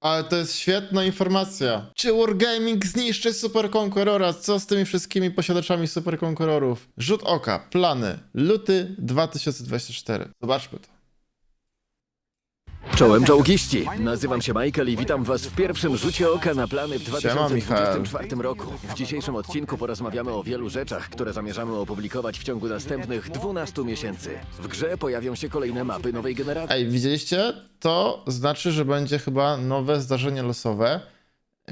Ale to jest świetna informacja. Czy Wargaming zniszczy Super Conquerora? Co z tymi wszystkimi posiadaczami Super Conquerorów? Rzut oka, plany, luty 2024. Zobaczmy to. Czołem czołgiści! Nazywam się Michael i witam was w pierwszym rzucie oka na plany w 2024 roku. W dzisiejszym odcinku porozmawiamy o wielu rzeczach, które zamierzamy opublikować w ciągu następnych 12 miesięcy. W grze pojawią się kolejne mapy nowej generacji. Ej, widzieliście? To znaczy, że będzie chyba nowe zdarzenie losowe,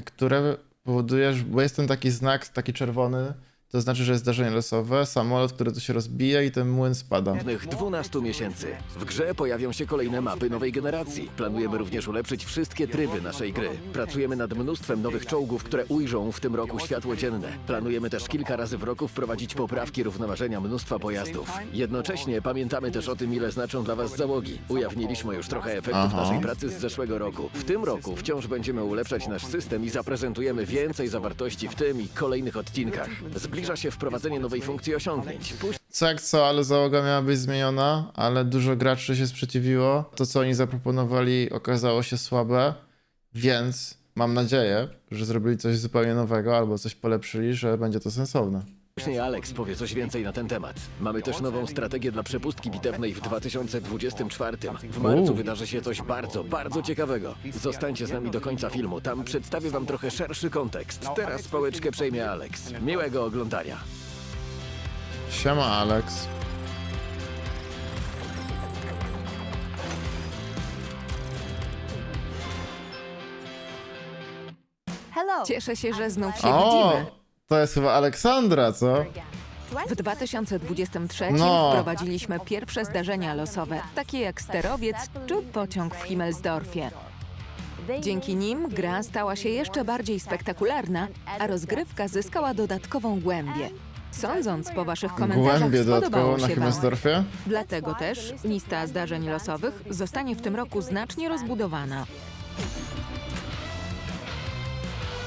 które powoduje, że- bo jest ten taki znak, taki czerwony, to znaczy, że jest zdarzenie losowe, samolot, który tu się rozbija i ten młyn spada. następnych 12 miesięcy. W grze pojawią się kolejne mapy nowej generacji. Planujemy również ulepszyć wszystkie tryby naszej gry. Pracujemy nad mnóstwem nowych czołgów, które ujrzą w tym roku światło dzienne. Planujemy też kilka razy w roku wprowadzić poprawki równoważenia mnóstwa pojazdów. Jednocześnie pamiętamy też o tym, ile znaczą dla Was załogi. Ujawniliśmy już trochę efektów Aha. naszej pracy z zeszłego roku. W tym roku wciąż będziemy ulepszać nasz system i zaprezentujemy więcej zawartości w tym i kolejnych odcinkach. Zbliża się wprowadzenie nowej funkcji osiągnięć. Później Co jak co, ale załoga miała być zmieniona, ale dużo graczy się sprzeciwiło. To, co oni zaproponowali, okazało się słabe, więc mam nadzieję, że zrobili coś zupełnie nowego albo coś polepszyli, że będzie to sensowne. Później Alex powie coś więcej na ten temat. Mamy też nową strategię dla przepustki bitewnej w 2024. W marcu wydarzy się coś bardzo, bardzo ciekawego. Zostańcie z nami do końca filmu, tam przedstawię wam trochę szerszy kontekst. Teraz pałeczkę przejmie Alex. Miłego oglądania. Siema, Alex. Hello. Cieszę się, że znów się O, widzimy. To jest chyba Aleksandra, co? W 2023 No. wprowadziliśmy pierwsze zdarzenia losowe, takie jak sterowiec czy pociąg w Himmelsdorfie. Dzięki nim gra stała się jeszcze bardziej spektakularna, a rozgrywka zyskała dodatkową głębię. Sądząc po waszych komentarzach, Głębie dodatkowo spodobało na się wam. Himmelsdorfie. Dlatego też lista zdarzeń losowych zostanie w tym roku znacznie rozbudowana.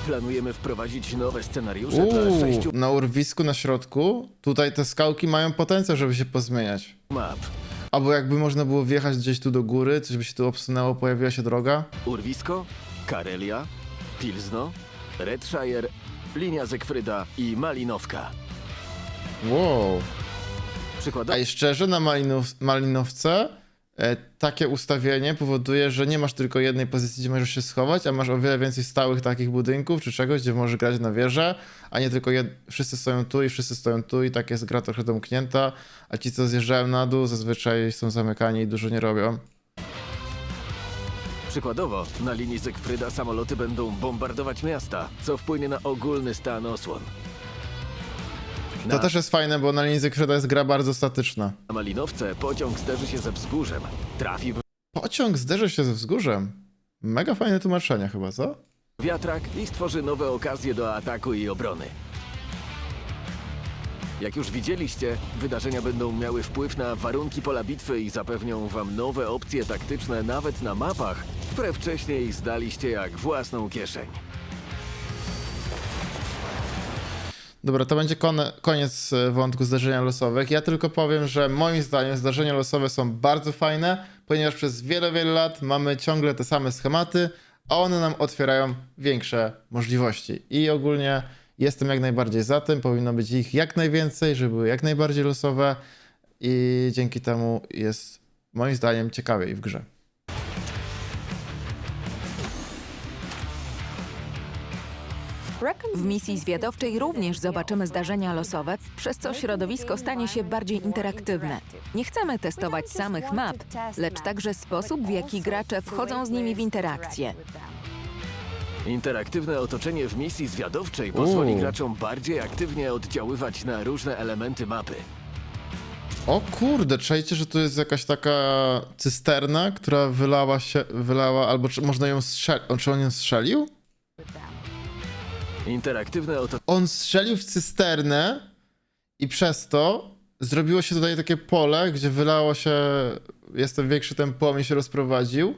Planujemy wprowadzić nowe scenariusze dla sześciu na urwisku na środku, tutaj te skałki mają potencjał, żeby się pozmieniać. map. Albo jakby można było wjechać gdzieś tu do góry, coś by się tu obsunęło, pojawiła się droga. Urwisko, Karelia, Pilzno, Redshire, Linia Zekfryda i Malinowka. Wow. Przykładowo... A i szczerze, na Malinow Malinowce takie ustawienie powoduje, że nie masz tylko jednej pozycji, gdzie możesz się schować, a masz o wiele więcej stałych takich budynków czy czegoś, gdzie możesz grać na wieżę, a nie tylko jed... wszyscy stoją tu i wszyscy stoją tu i tak jest gra trochę domknięta, a ci, co zjeżdżają na dół, zazwyczaj są zamykani i dużo nie robią. Przykładowo, na linii Zygfryda samoloty będą bombardować miasta, co wpłynie na ogólny stan osłon. Na To też jest fajne, bo na linii Zygfryda jest gra bardzo statyczna. Malinowce pociąg zderzy się ze wzgórzem. Trafi w Pociąg zderzy się ze wzgórzem. Mega fajne tłumaczenie chyba, co? wiatrak i stworzy nowe okazje do ataku i obrony. Jak już widzieliście, wydarzenia będą miały wpływ na warunki pola bitwy i zapewnią wam nowe opcje taktyczne nawet na mapach, które wcześniej zdaliście jak własną kieszeń. Dobra, to będzie koniec e, wątku zdarzenia losowych. Ja tylko powiem, że moim zdaniem zdarzenia losowe są bardzo fajne, ponieważ przez wiele, wiele lat mamy ciągle te same schematy, a one nam otwierają większe możliwości. I ogólnie jestem jak najbardziej za tym, powinno być ich jak najwięcej, żeby były jak najbardziej losowe i dzięki temu jest moim zdaniem ciekawiej w grze. W misji zwiadowczej również zobaczymy zdarzenia losowe, przez co środowisko stanie się bardziej interaktywne. Nie chcemy testować samych map, lecz także sposób, w jaki gracze wchodzą z nimi w interakcję. Interaktywne otoczenie w misji zwiadowczej pozwoli Uuu. graczom bardziej aktywnie oddziaływać na różne elementy mapy. O kurde, czajcie, że tu jest jakaś taka cysterna, która wylała się, wylała, albo czy można ją strzelić, czy on ją strzelił? Interaktywne otoczenie On strzelił w cysternę i przez to zrobiło się tutaj takie pole, gdzie wylało się, jestem większy, ten płomień się rozprowadził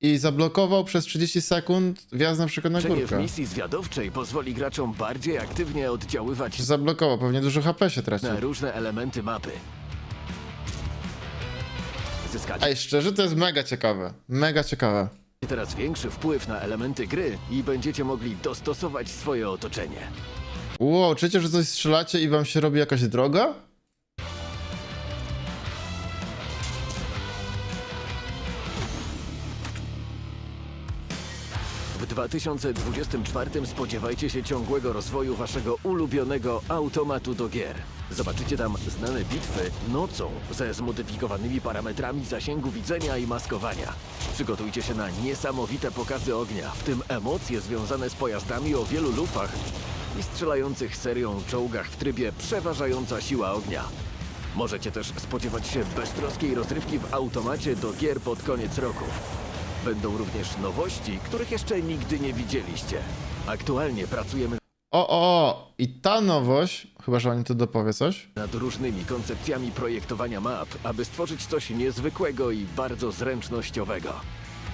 i zablokował przez 30 sekund wjazd na przykład na w górkę. misji zwiadowczej pozwoli graczom bardziej aktywnie oddziaływać Zablokował, pewnie dużo HP się tracił. na różne elementy mapy. Zyskać Ej, szczerze, to jest mega ciekawe. Mega ciekawe. Teraz większy wpływ na elementy gry i będziecie mogli dostosować swoje otoczenie. Wow, czujecie, że coś strzelacie i wam się robi jakaś droga? W 2024 spodziewajcie się ciągłego rozwoju waszego ulubionego automatu do gier. Zobaczycie tam znane bitwy nocą ze zmodyfikowanymi parametrami zasięgu widzenia i maskowania. Przygotujcie się na niesamowite pokazy ognia, w tym emocje związane z pojazdami o wielu lufach i strzelających serią czołgach w trybie przeważająca siła ognia. Możecie też spodziewać się beztroskiej rozrywki w automacie do gier pod koniec roku. Będą również nowości, których jeszcze nigdy nie widzieliście. Aktualnie pracujemy O, o, o! I ta nowość, chyba że oni tu dopowie coś. nad różnymi koncepcjami projektowania map, aby stworzyć coś niezwykłego i bardzo zręcznościowego.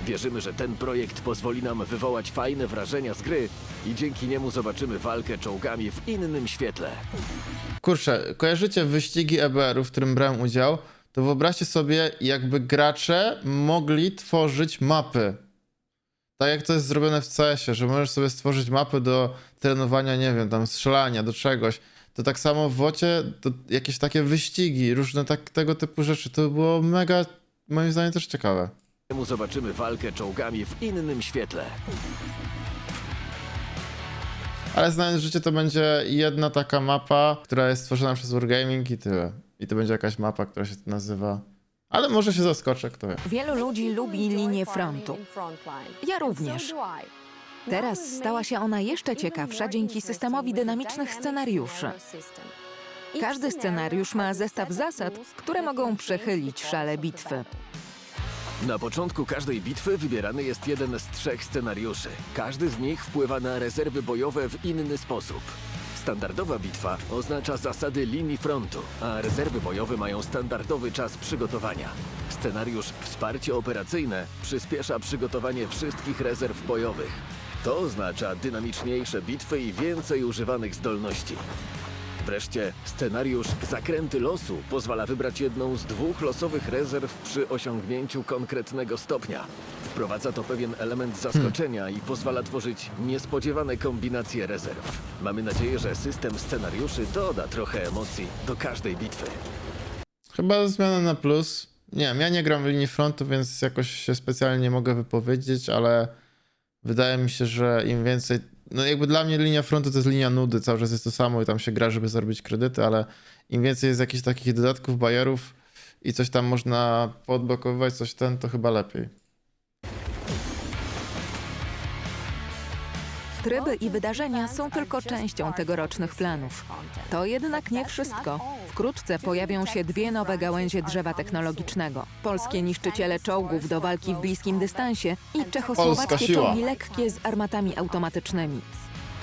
Wierzymy, że ten projekt pozwoli nam wywołać fajne wrażenia z gry i dzięki niemu zobaczymy walkę czołgami w innym świetle. Kurczę, kojarzycie wyścigi EBR-u, w którym brałem udział? To wyobraźcie sobie, jakby gracze mogli tworzyć mapy. Tak jak to jest zrobione w CS-ie, że możesz sobie stworzyć mapy do trenowania, nie wiem, tam strzelania, do czegoś. To tak samo w WOcie, to jakieś takie wyścigi, różne tak, tego typu rzeczy. To było mega, moim zdaniem też ciekawe. Temu zobaczymy walkę czołgami w innym świetle. Ale znając życie, to będzie jedna taka mapa, która jest stworzona przez Wargaming i tyle. I to będzie jakaś mapa, która się nazywa... Ale może się zaskoczę, kto wie. Wielu ludzi lubi linię frontu. Ja również. Teraz stała się ona jeszcze ciekawsza dzięki systemowi dynamicznych scenariuszy. Każdy scenariusz ma zestaw zasad, które mogą przechylić szale bitwy. Na początku każdej bitwy wybierany jest jeden z trzech scenariuszy. Każdy z nich wpływa na rezerwy bojowe w inny sposób. Standardowa bitwa oznacza zasady linii frontu, a rezerwy bojowe mają standardowy czas przygotowania. Scenariusz wsparcie operacyjne przyspiesza przygotowanie wszystkich rezerw bojowych. To oznacza dynamiczniejsze bitwy i więcej używanych zdolności. Wreszcie scenariusz Zakręty losu pozwala wybrać jedną z dwóch losowych rezerw przy osiągnięciu konkretnego stopnia. Wprowadza to pewien element zaskoczenia i pozwala tworzyć niespodziewane kombinacje rezerw. Mamy nadzieję, że system scenariuszy doda trochę emocji do każdej bitwy. Chyba zmiana na plus. Nie wiem, ja nie gram w linii frontu, więc jakoś się specjalnie nie mogę wypowiedzieć, ale wydaje mi się, że im więcej. No jakby dla mnie linia frontu to jest linia nudy, cały czas jest to samo i tam się gra, żeby zarobić kredyty, ale im więcej jest jakichś takich dodatków, bajerów i coś tam można podblokowywać, coś ten, to chyba lepiej. Tryby i wydarzenia są tylko częścią tegorocznych planów. To jednak nie wszystko. Wkrótce pojawią się dwie nowe gałęzie drzewa technologicznego. Polskie niszczyciele czołgów do walki w bliskim dystansie i Polska czechosłowackie siła. czołgi lekkie z armatami automatycznymi.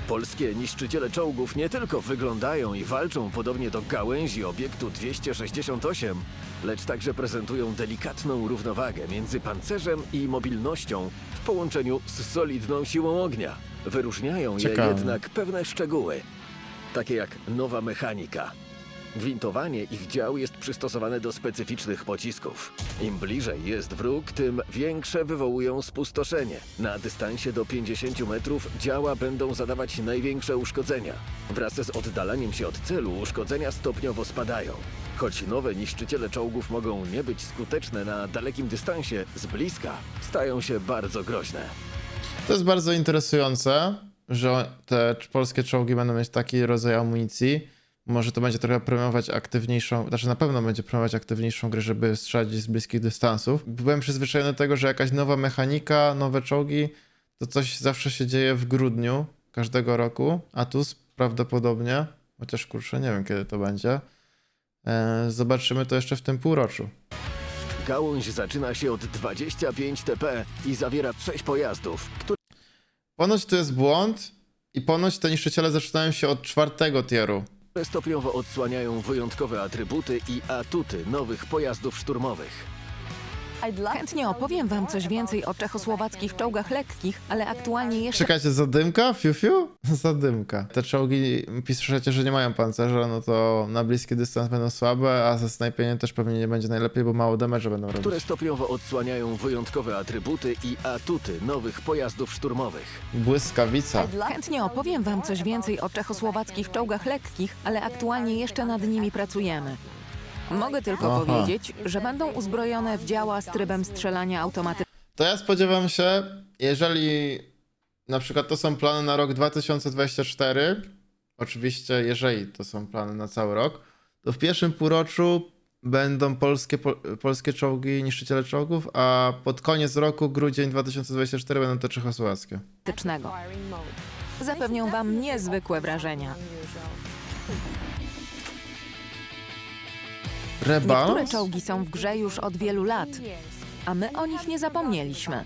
Polskie niszczyciele czołgów nie tylko wyglądają i walczą podobnie do gałęzi obiektu 268, lecz także prezentują delikatną równowagę między pancerzem i mobilnością w połączeniu z solidną siłą ognia. Wyróżniają je Ciekawe. jednak pewne szczegóły, takie jak nowa mechanika. Gwintowanie ich dział jest przystosowane do specyficznych pocisków. Im bliżej jest wróg, tym większe wywołują spustoszenie. Na dystansie do 50 metrów działa będą zadawać największe uszkodzenia. Wraz z oddalaniem się od celu uszkodzenia stopniowo spadają. Choć nowe niszczyciele czołgów mogą nie być skuteczne na dalekim dystansie, z bliska stają się bardzo groźne. To jest bardzo interesujące, że te polskie czołgi będą mieć taki rodzaj amunicji. Może to będzie trochę promować aktywniejszą, znaczy na pewno będzie promować aktywniejszą grę, żeby strzelać z bliskich dystansów. Byłem przyzwyczajony do tego, że jakaś nowa mechanika, nowe czołgi, to coś zawsze się dzieje w grudniu każdego roku, a tu prawdopodobnie, chociaż kurczę, nie wiem kiedy to będzie, e, zobaczymy to jeszcze w tym półroczu. Gałąź zaczyna się od 25 TP i zawiera 6 pojazdów, które Ponoć to jest błąd i ponoć te niszczyciele zaczynają się od czwartego tieru. Stopniowo odsłaniają wyjątkowe atrybuty i atuty nowych pojazdów szturmowych. Chętnie opowiem wam coś więcej o czechosłowackich czołgach lekkich, ale aktualnie jeszcze Czekajcie, zadymka? Fiu, fiu? Zadymka. Te czołgi, piszecie, że nie mają pancerza, no to na bliski dystans będą słabe, a ze snajpieniem też pewnie nie będzie najlepiej, bo mało damage będą robić. które stopniowo odsłaniają wyjątkowe atrybuty i atuty nowych pojazdów szturmowych. Błyskawica. Chętnie opowiem wam coś więcej o czechosłowackich czołgach lekkich, ale aktualnie jeszcze nad nimi pracujemy. Mogę tylko Aha. powiedzieć, że będą uzbrojone w działa z trybem strzelania automatycznego. To ja spodziewam się, jeżeli na przykład to są plany na rok 2024, oczywiście jeżeli to są plany na cały rok, to w pierwszym półroczu będą polskie, po, polskie czołgi, niszczyciele czołgów, a pod koniec roku, grudzień 2024 będą te czechosłowackie. Zapewnią wam niezwykłe wrażenia. Niektóre Rebalans? czołgi są w grze już od wielu lat, a my o nich nie zapomnieliśmy.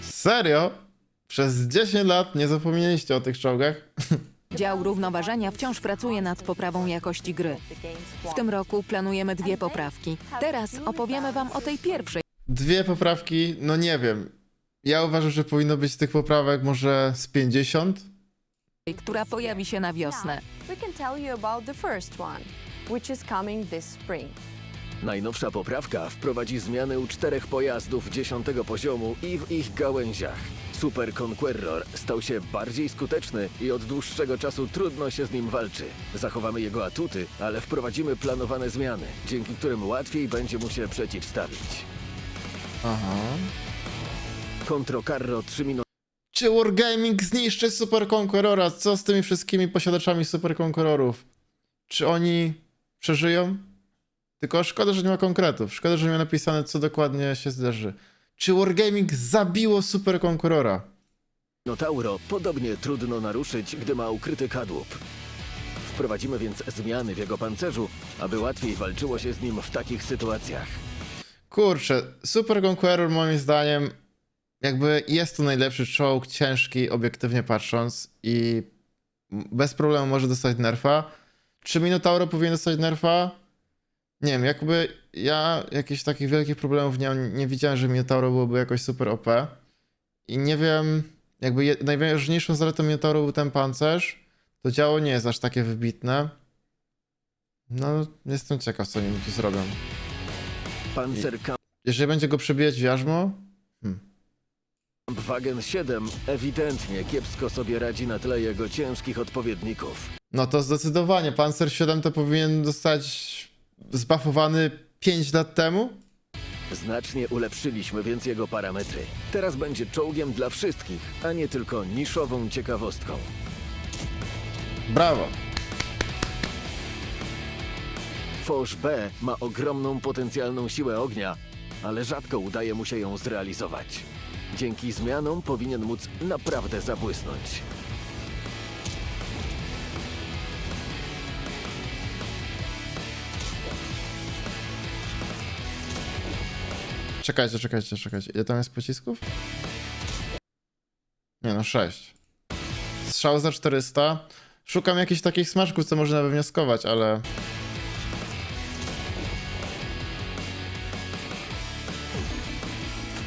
Serio? Przez 10 lat nie zapomnieliście o tych czołgach? Dział równoważenia wciąż pracuje nad poprawą jakości gry. W tym roku planujemy dwie poprawki. Teraz opowiemy wam o tej pierwszej, Dwie poprawki, no nie wiem. Ja uważam, że powinno być tych poprawek może z 50. która pojawi się na wiosnę. we can tell you about the first one, which is coming this spring. Najnowsza poprawka wprowadzi zmiany u czterech pojazdów dziesiątego poziomu i w ich gałęziach. Super Conqueror stał się bardziej skuteczny i od dłuższego czasu trudno się z nim walczy. Zachowamy jego atuty, ale wprowadzimy planowane zmiany, dzięki którym łatwiej będzie mu się przeciwstawić. Aha. Contro Carro 3 minuty Czy Wargaming zniszczy Super Conquerora? Co z tymi wszystkimi posiadaczami Super Conquerorów? Czy oni przeżyją? Tylko szkoda, że nie ma konkretów. Szkoda, że nie ma napisane, co dokładnie się zdarzy. Czy Wargaming zabiło Super Conquerora? Minotauro podobnie trudno naruszyć, gdy ma ukryty kadłub. Wprowadzimy więc zmiany w jego pancerzu, aby łatwiej walczyło się z nim w takich sytuacjach. Kurczę, Super Conqueror moim zdaniem jakby jest to najlepszy czołg, ciężki, obiektywnie patrząc i bez problemu może dostać nerfa. Czy Minotauro powinien dostać nerfa? Nie wiem, jakby ja jakichś takich wielkich problemów nie, nie widziałem, że Minotauro byłoby jakoś super OP. I nie wiem, jakby je, najważniejszą zaletą Minotauro był ten pancerz. To działo nie jest aż takie wybitne. No, jestem ciekaw, co oni tu zrobią. Panzer Jeżeli będzie go przebijać w jarzmo, Wagen 7 ewidentnie kiepsko sobie radzi na tle jego ciężkich odpowiedników. No to zdecydowanie Panzer 7 to powinien zostać zbafowany 5 lat temu. Znacznie ulepszyliśmy więc jego parametry. Teraz będzie czołgiem dla wszystkich, a nie tylko niszową ciekawostką. Brawo. Foch B ma ogromną potencjalną siłę ognia, ale rzadko udaje mu się ją zrealizować. Dzięki zmianom powinien móc naprawdę zabłysnąć. Czekajcie, czekajcie, czekajcie. Ile tam jest pocisków? Nie no, 6. Strzał za 400. Szukam jakichś takich smaczków, co można wywnioskować, ale...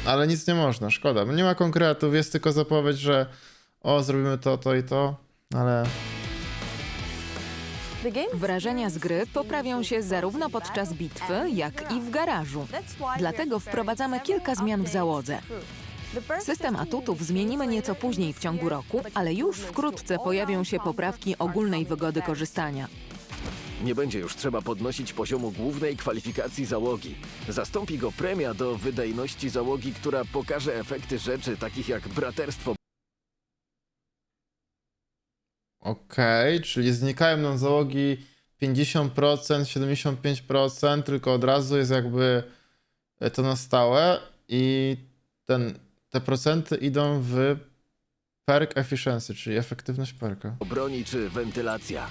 Ale nic nie można, szkoda. Nie ma konkretów, jest tylko zapowiedź, że o, zrobimy to, to i to, ale... Wrażenia z gry poprawią się zarówno podczas bitwy, jak i w garażu. Dlatego wprowadzamy kilka zmian w załodze. System atutów zmienimy nieco później w ciągu roku, ale już wkrótce pojawią się poprawki ogólnej wygody korzystania. Nie będzie już trzeba podnosić poziomu głównej kwalifikacji załogi. Zastąpi go premia do wydajności załogi, która pokaże efekty rzeczy takich jak braterstwo Okej, czyli znikają nam załogi 50%, 75%, tylko od razu jest jakby to na stałe i ten, te procenty idą w perk efficiency, czyli efektywność perka. broni czy wentylacja.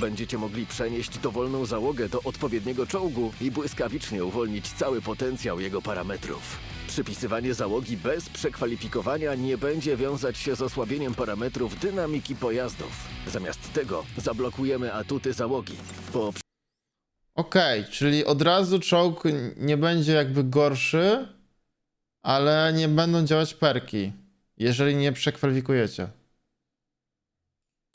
Będziecie mogli przenieść dowolną załogę do odpowiedniego czołgu i błyskawicznie uwolnić cały potencjał jego parametrów. Przypisywanie załogi bez przekwalifikowania nie będzie wiązać się z osłabieniem parametrów dynamiki pojazdów. Zamiast tego zablokujemy atuty załogi. Po Okej, czyli od razu czołg nie będzie jakby gorszy, ale nie będą działać perki, jeżeli nie przekwalifikujecie.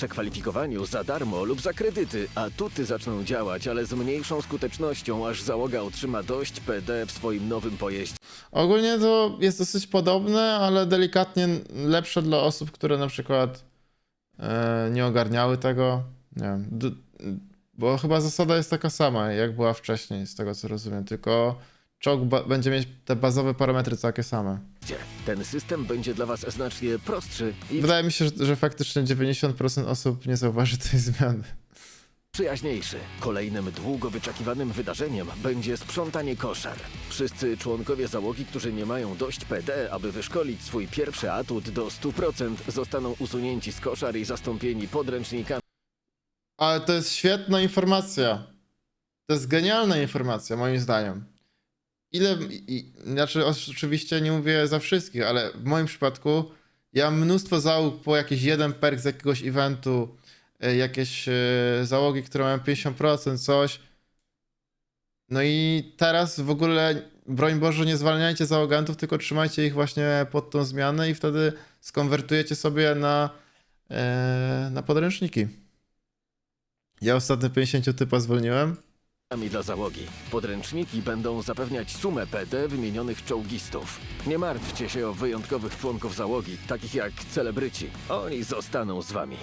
Przekwalifikowaniu za darmo lub za kredyty, a tuty zaczną działać, ale z mniejszą skutecznością, aż załoga otrzyma dość PD w swoim nowym pojeździe. Ogólnie to jest dosyć podobne, ale delikatnie lepsze dla osób, które na przykład e, nie ogarniały tego. Nie wiem. Bo chyba zasada jest taka sama, jak była wcześniej, z tego co rozumiem. Tylko czołg będzie mieć te bazowe parametry takie same. Ten system będzie dla Was znacznie prostszy i Wydaje mi się, że, że faktycznie 90% osób nie zauważy tej zmiany. przyjaźniejszy. Kolejnym długo wyczekiwanym wydarzeniem będzie sprzątanie koszar. Wszyscy członkowie załogi, którzy nie mają dość PD, aby wyszkolić swój pierwszy atut do 100%, zostaną usunięci z koszar i zastąpieni podręcznikami. Ale to jest świetna informacja. To jest genialna informacja, moim zdaniem. Ile. I, znaczy, oczywiście nie mówię za wszystkich, ale w moim przypadku ja mam mnóstwo załóg po jakiś jeden perk z jakiegoś eventu, e, jakieś e, załogi, które mają 50%, coś. No i teraz w ogóle, broń Boże, nie zwalniajcie załogantów, tylko trzymajcie ich właśnie pod tą zmianę i wtedy skonwertujecie sobie na, e, na podręczniki. Ja ostatnio 50 typa zwolniłem. Dla załogi. Podręczniki będą zapewniać sumę PD wymienionych czołgistów. Nie martwcie się o wyjątkowych członków załogi, takich jak celebryci. Oni zostaną z Wami.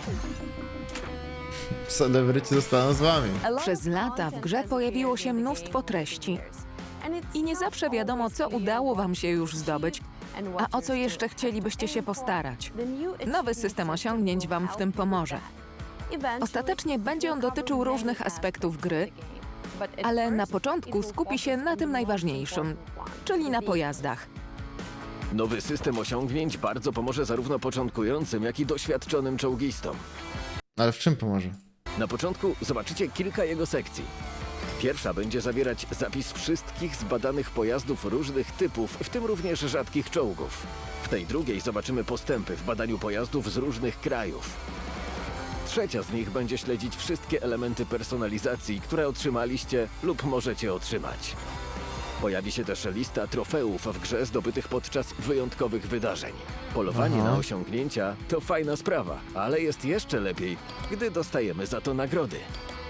Celebryci zostaną z wami. Przez lata w grze pojawiło się mnóstwo treści i nie zawsze wiadomo, co udało Wam się już zdobyć, a o co jeszcze chcielibyście się postarać. Nowy system osiągnięć Wam w tym pomoże. Ostatecznie będzie on dotyczył różnych aspektów gry, ale na początku skupi się na tym najważniejszym, czyli na pojazdach. Nowy system osiągnięć bardzo pomoże zarówno początkującym, jak i doświadczonym czołgistom. Ale w czym pomoże? Na początku zobaczycie kilka jego sekcji. Pierwsza będzie zawierać zapis wszystkich zbadanych pojazdów różnych typów, w tym również rzadkich czołgów. W tej drugiej zobaczymy postępy w badaniu pojazdów z różnych krajów. Trzecia z nich będzie śledzić wszystkie elementy personalizacji, które otrzymaliście lub możecie otrzymać. Pojawi się też lista trofeów w grze zdobytych podczas wyjątkowych wydarzeń. Polowanie Aha. na osiągnięcia to fajna sprawa, ale jest jeszcze lepiej, gdy dostajemy za to nagrody.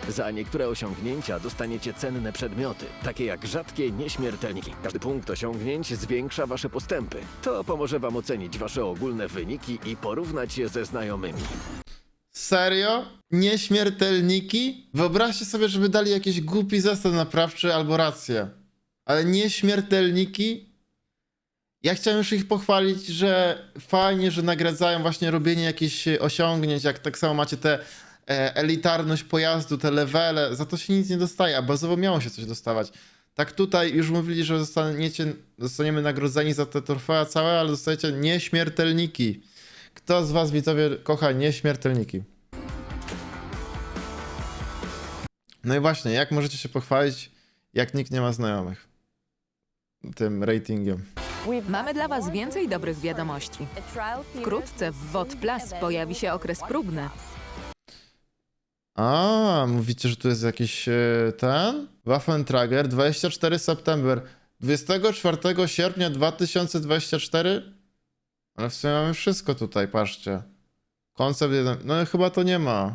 Za niektóre osiągnięcia dostaniecie cenne przedmioty, takie jak rzadkie nieśmiertelniki. Każdy punkt osiągnięć zwiększa wasze postępy. To pomoże wam ocenić wasze ogólne wyniki i porównać je ze znajomymi. Serio? Nieśmiertelniki? Wyobraźcie sobie, żeby dali jakiś głupi zestaw naprawczy albo rację. Ale nieśmiertelniki? Ja chciałem już ich pochwalić, że fajnie, że nagradzają właśnie robienie jakichś osiągnięć, jak tak samo macie tę e, elitarność pojazdu, te levele, za to się nic nie dostaje, a bazowo miało się coś dostawać. Tak tutaj już mówili, że zostaniecie, zostaniemy nagrodzeni za te trofea całe, ale dostajecie nieśmiertelniki. Kto z was widzowie kocha nieśmiertelniki? No i właśnie, jak możecie się pochwalić, jak nikt nie ma znajomych? Tym ratingiem. Mamy dla Was więcej dobrych wiadomości. Wkrótce w WOT Plus pojawi się okres próbny. A, mówicie, że tu jest jakiś e, ten? Waffentrager, 24 September. 24 sierpnia 2024? Ale w sumie mamy wszystko tutaj, patrzcie. Koncept jeden. No chyba to nie ma.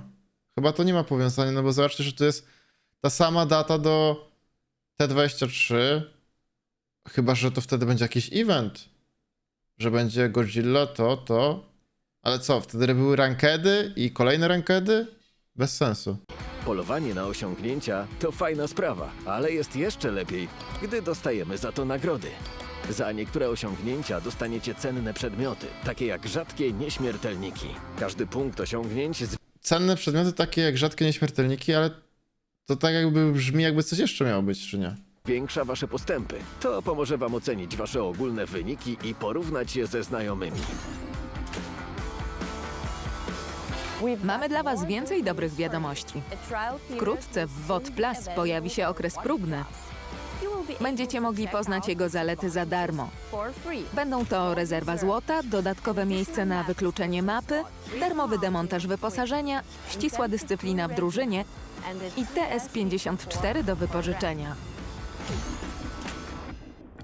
Chyba to nie ma powiązania, no bo zobaczcie, że tu jest ta sama data do T23. Chyba, że to wtedy będzie jakiś event. Że będzie Godzilla, to, to. Ale co, wtedy były rankedy i kolejne rankedy? Bez sensu. Polowanie na osiągnięcia to fajna sprawa, ale jest jeszcze lepiej, gdy dostajemy za to nagrody. Za niektóre osiągnięcia dostaniecie cenne przedmioty, takie jak rzadkie nieśmiertelniki. Każdy punkt osiągnięć Cenne przedmioty takie jak rzadkie nieśmiertelniki, ale to tak jakby brzmi jakby coś jeszcze miało być, czy nie? zwiększa wasze postępy. To pomoże wam ocenić wasze ogólne wyniki i porównać je ze znajomymi. Mamy dla Was więcej dobrych wiadomości. Wkrótce w WOT Plus pojawi się okres próbny. Będziecie mogli poznać jego zalety za darmo. Będą to rezerwa złota, dodatkowe miejsce na wykluczenie mapy, darmowy demontaż wyposażenia, ścisła dyscyplina w drużynie i TS-54 do wypożyczenia.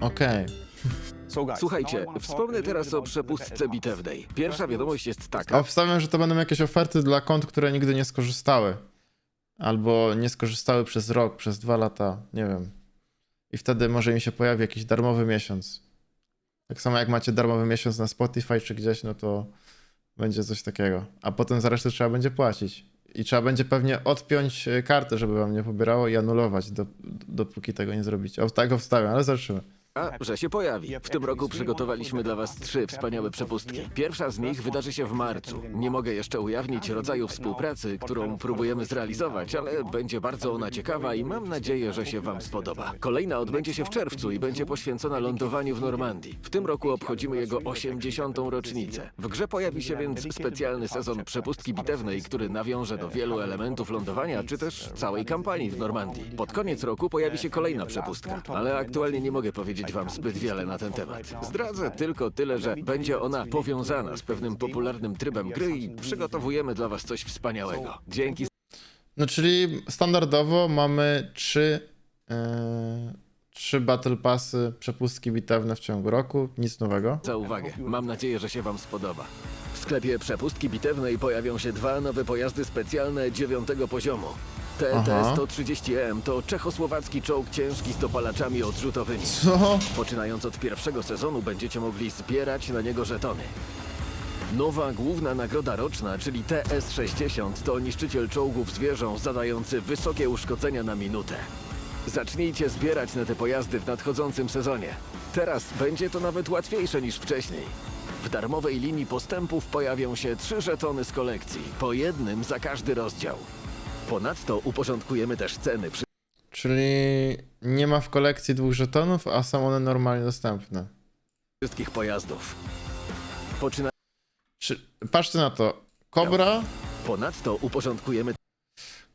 Okej. Słuchajcie, wspomnę teraz o przepustce bitewnej. Pierwsza wiadomość jest taka. Obstawiam, że to będą jakieś oferty dla kont, które nigdy nie skorzystały. Albo nie skorzystały przez rok, przez dwa lata, nie wiem. I wtedy może im się pojawi jakiś darmowy miesiąc. Tak samo jak macie darmowy miesiąc na Spotify czy gdzieś, no to będzie coś takiego. A potem za resztę trzeba będzie płacić. I trzeba będzie pewnie odpiąć e, kartę, żeby wam nie pobierało i anulować, do, dopóki tego nie zrobicie. O, tak obstawiam, ale zobaczymy. A, że się pojawi. W tym roku przygotowaliśmy dla Was trzy wspaniałe przepustki. Pierwsza z nich wydarzy się w marcu. Nie mogę jeszcze ujawnić rodzaju współpracy, którą próbujemy zrealizować, ale będzie bardzo ona ciekawa i mam nadzieję, że się Wam spodoba. Kolejna odbędzie się w czerwcu i będzie poświęcona lądowaniu w Normandii. W tym roku obchodzimy jego 80. rocznicę. W grze pojawi się więc specjalny sezon przepustki bitewnej, który nawiąże do wielu elementów lądowania, czy też całej kampanii w Normandii. Pod koniec roku pojawi się kolejna przepustka, ale aktualnie nie mogę powiedzieć Wam zbyt wiele na ten temat. Zdradzę tylko tyle, że będzie ona powiązana z pewnym popularnym trybem gry i przygotowujemy dla Was coś wspaniałego. Dzięki No czyli standardowo mamy trzy, e, trzy Battle Passy, przepustki bitewne w ciągu roku, nic nowego. za uwagę. Mam nadzieję, że się Wam spodoba. W sklepie przepustki bitewnej pojawią się dwa nowe pojazdy specjalne dziewiątego poziomu. Aha. TT-130M to czechosłowacki czołg ciężki z dopalaczami odrzutowymi. Co? Poczynając od pierwszego sezonu będziecie mogli zbierać na niego żetony. Nowa główna nagroda roczna, czyli TS-60, to niszczyciel czołgów z wieżą zadający wysokie uszkodzenia na minutę. Zacznijcie zbierać na te pojazdy w nadchodzącym sezonie. Teraz będzie to nawet łatwiejsze niż wcześniej. W darmowej linii postępów pojawią się trzy żetony z kolekcji, po jednym za każdy rozdział. Ponadto uporządkujemy też ceny Czyli nie ma w kolekcji dwóch żetonów, a są one normalnie dostępne. wszystkich pojazdów. Poczyna... Czy, patrzcie na to. Cobra, Ponadto uporządkujemy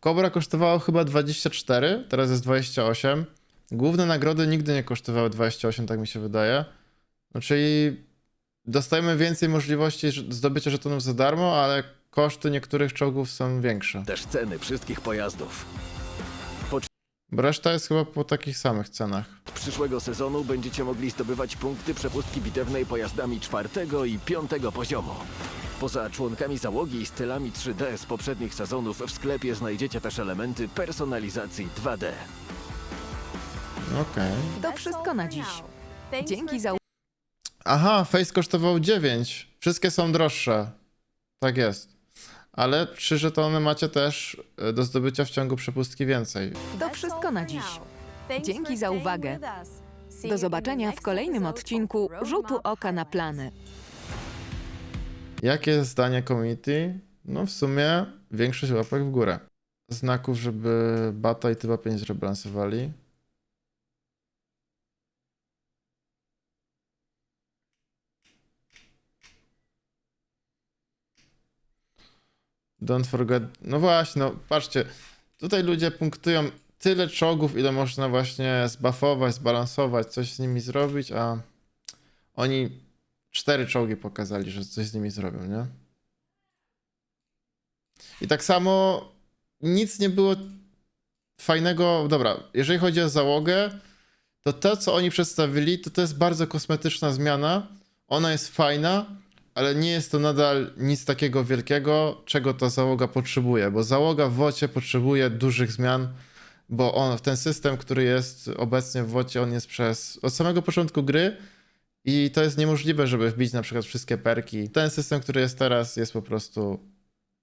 Cobra kosztowało chyba 24, teraz jest 28. Główne nagrody nigdy nie kosztowały 28, tak mi się wydaje. No, czyli dostajemy więcej możliwości ż- zdobycia żetonów za darmo, ale koszty niektórych czołgów są większe. też ceny wszystkich pojazdów. Bo reszta jest chyba po takich samych cenach. Od przyszłego sezonu będziecie mogli zdobywać punkty przepustki bitewnej pojazdami czwartego i piątego poziomu. Poza członkami załogi i stylami 3D z poprzednich sezonów w sklepie znajdziecie też elementy personalizacji 2D. Okej. To wszystko na dziś. Dzięki za Aha, Face kosztował 9. Wszystkie są droższe. Tak jest. Ale trzy żetony macie też e, do zdobycia w ciągu przepustki więcej. To wszystko na dziś. Dzięki za uwagę. Do zobaczenia w kolejnym odcinku Rzutu Oka na plany. Jakie jest zdanie community? No w sumie większość łapek w górę. Znaków, żeby Bata i Tyba 5 zrebalansowali. Don't forget. No właśnie, no patrzcie. Tutaj ludzie punktują tyle czołgów, ile można właśnie zbuffować, zbalansować, coś z nimi zrobić, a oni cztery czołgi pokazali, że coś z nimi zrobią, nie? I tak samo nic nie było fajnego. Dobra, jeżeli chodzi o załogę, to to, co oni przedstawili, to to jest bardzo kosmetyczna zmiana. Ona jest fajna, ale nie jest to nadal nic takiego wielkiego, czego ta załoga potrzebuje, bo załoga w WOCie potrzebuje dużych zmian, bo on, ten system, który jest obecnie w WOCie, on jest przez od samego początku gry i to jest niemożliwe, żeby wbić na przykład wszystkie perki. Ten system, który jest teraz, jest po prostu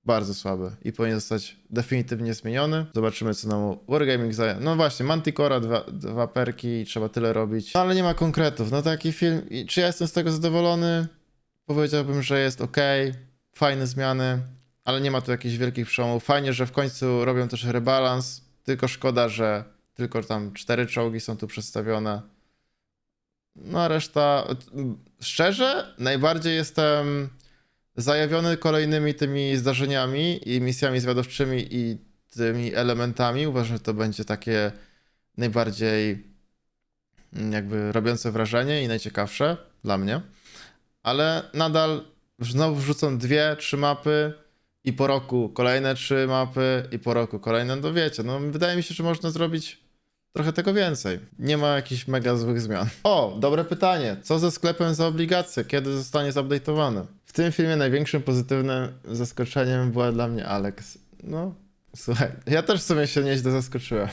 bardzo słaby i powinien zostać definitywnie zmieniony. Zobaczymy, co nam Wargaming zajęło. No właśnie, Manticora, dwa, dwa perki trzeba tyle robić. No ale nie ma konkretów. No taki film, i czy ja jestem z tego zadowolony? Powiedziałbym, że jest ok, fajne zmiany, ale nie ma tu jakichś wielkich przełomów. Fajnie, że w końcu robią też rebalans, tylko szkoda, że tylko tam cztery czołgi są tu przedstawione. No a reszta, szczerze, najbardziej jestem zajawiony kolejnymi tymi zdarzeniami i misjami zwiadowczymi i tymi elementami. Uważam, że to będzie takie najbardziej jakby robiące wrażenie i najciekawsze dla mnie. Ale nadal znowu wrzucą dwie, trzy mapy i po roku kolejne trzy mapy i po roku kolejne, no wiecie, no wydaje mi się, że można zrobić trochę tego więcej. Nie ma jakichś mega złych zmian. O, dobre pytanie. Co ze sklepem za obligacje? Kiedy zostanie zupdate'owany? W tym filmie największym pozytywnym zaskoczeniem była dla mnie Alex. No, słuchaj, ja też w sumie się nieźle zaskoczyłem.